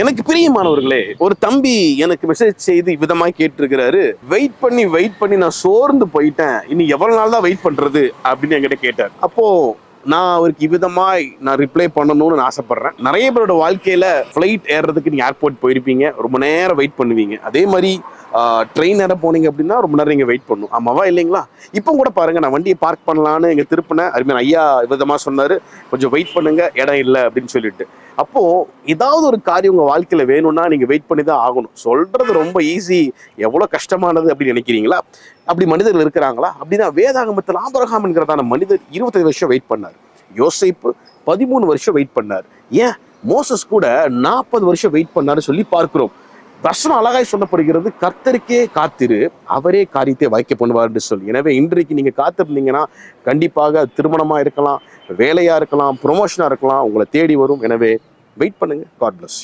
எனக்கு பிரியமானவர்களே ஒரு தம்பி எனக்கு மெசேஜ் செய்து விதமாக கேட்டிருக்கிறாரு. வெயிட் பண்ணி வெயிட் பண்ணி நான் சோர்ந்து போயிட்டேன். இனி எவ்வளவு நாள் தான் வெயிட் பண்றது? அப்படின்னு என்கிட்ட கேட்டார். அப்போ நான் அவருக்கு இவ்விதமாய் நான் ரிப்ளை பண்ணணும்னு நான் ஆசைப்படுறேன். நிறைய பேரோட வாழ்க்கையில ஃப்ளைட் ஏறுறதுக்கு நீங்க ஏர்போர்ட் போயிருப்பீங்க. ரொம்ப நேரம் வெயிட் பண்ணுவீங்க. அதே மாதிரி ட்ரெயின் நேரம் போனீங்க அப்படின்னா ரொம்ப நேரம் நீங்கள் வெயிட் பண்ணும். ஆமாவா? இல்லைங்களா? இப்போ கூட பாருங்கள் நான் வண்டியை பார்க் பண்ணலான்னு எங்கள் திருப்பினேன். அருமையான ஐயா விதமாக சொன்னார். கொஞ்சம் வெயிட் பண்ணுங்கள் இடம் இல்லை அப்படின்னு சொல்லிட்டு. அப்போது ஏதாவது ஒரு காரியம் உங்கள் வாழ்க்கையில் வேணும்னா நீங்கள் வெயிட் பண்ணி தான் ஆகணும். சொல்கிறது ரொம்ப ஈஸி எவ்வளோ கஷ்டமானது அப்படின்னு நினைக்கிறீங்களா? அப்படி மனிதர்கள் இருக்கிறாங்களா? அப்படின்னா வேதாகமத்தில் ஆபரகாம் என்கிறதான மனிதர் இருபத்தஞ்சு வருஷம் வெயிட் பண்ணார். யோசிப்பு பதிமூணு வருஷம் வெயிட் பண்ணார். ஏன்? மோசஸ் கூட நாற்பது வருஷம் வெயிட் பண்ணார்னு சொல்லி பார்க்கிறோம். வசனம் அழகாய் சொல்லப்படுகிறது கர்த்தருக்கே காத்திரு அவரே காரியத்தை வாய்க்க பண்ணுவார் என்று சொல்லி. எனவே இன்றைக்கு நீங்கள் காத்திருந்தீங்கன்னா கண்டிப்பாக திருமணமாக இருக்கலாம் வேலையாக இருக்கலாம் ப்ரொமோஷனாக இருக்கலாம் உங்களை தேடி வரும். எனவே வெயிட் பண்ணுங்க. God plus